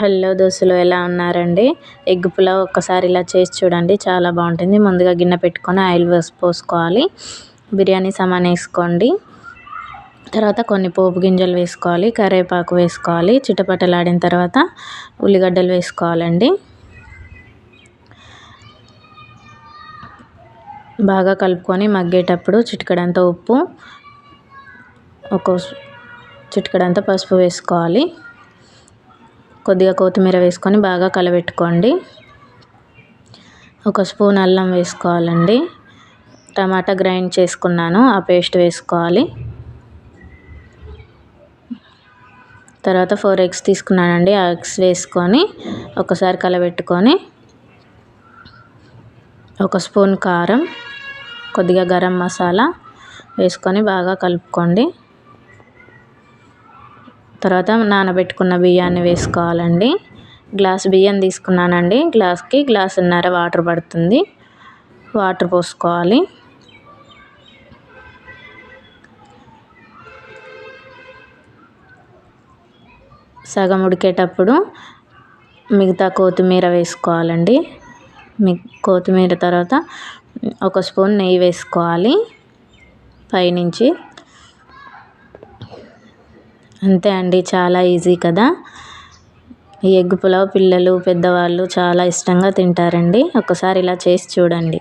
Hello దోస్తులు ఎలా ఉన్నారండి? ఎగ్ పులావ్ ఒక్కసారి ఇలా చేసి చూడండి చాలా బాగుంటుంది. ముందుగా గిన్నె పెట్టుకొని ఆయిల్ వేసి పోసుకోవాలి. బిర్యానీ సామాన్ వేసుకోండి. తర్వాత కొన్ని పోపు గింజలు వేసుకోవాలి కరివేపాకు వేసుకోవాలి చిటపటలాడిన తర్వాత ఉల్లిగడ్డలు వేసుకోవాలండి. బాగా కలుపుకొని మగ్గేటప్పుడు చిటికడంత ఉప్పు ఒక చిటికడంత పసుపు వేసుకోవాలి. కొద్దిగా కొత్తిమీర వేసుకొని బాగా కలబెట్టుకోండి. ఒక స్పూన్ అల్లం వేసుకోవాలండి. టమాటా గ్రైండ్ చేసుకున్నాను ఆ పేస్ట్ వేసుకోవాలి. తర్వాత ఫోర్ ఎగ్స్ తీసుకున్నానండి ఆ ఎగ్స్ వేసుకొని ఒకసారి కలబెట్టుకొని ఒక స్పూన్ కారం కొద్దిగా గరం మసాలా వేసుకొని బాగా కలుపుకోండి. తర్వాత నానబెట్టుకున్న బియ్యాన్ని వేసుకోవాలండి. గ్లాస్ బియ్యం తీసుకున్నానండి. గ్లాస్కి గ్లాసున్నర వాటర్ పడుతుంది. వాటర్ పోసుకోవాలి. సగం ఉడికేటప్పుడు మిగతా కొత్తిమీర వేసుకోవాలండి. మీ కొత్తిమీర తర్వాత ఒక స్పూన్ నెయ్యి వేసుకోవాలి. పైనుంచి అంతే అండి చాలా ఈజీ కదా. ఈ ఎగ్ పులావ్ పిల్లలు పెద్దవాళ్ళు చాలా ఇష్టంగా తింటారండి. ఒకసారి ఇలా చేసి చూడండి.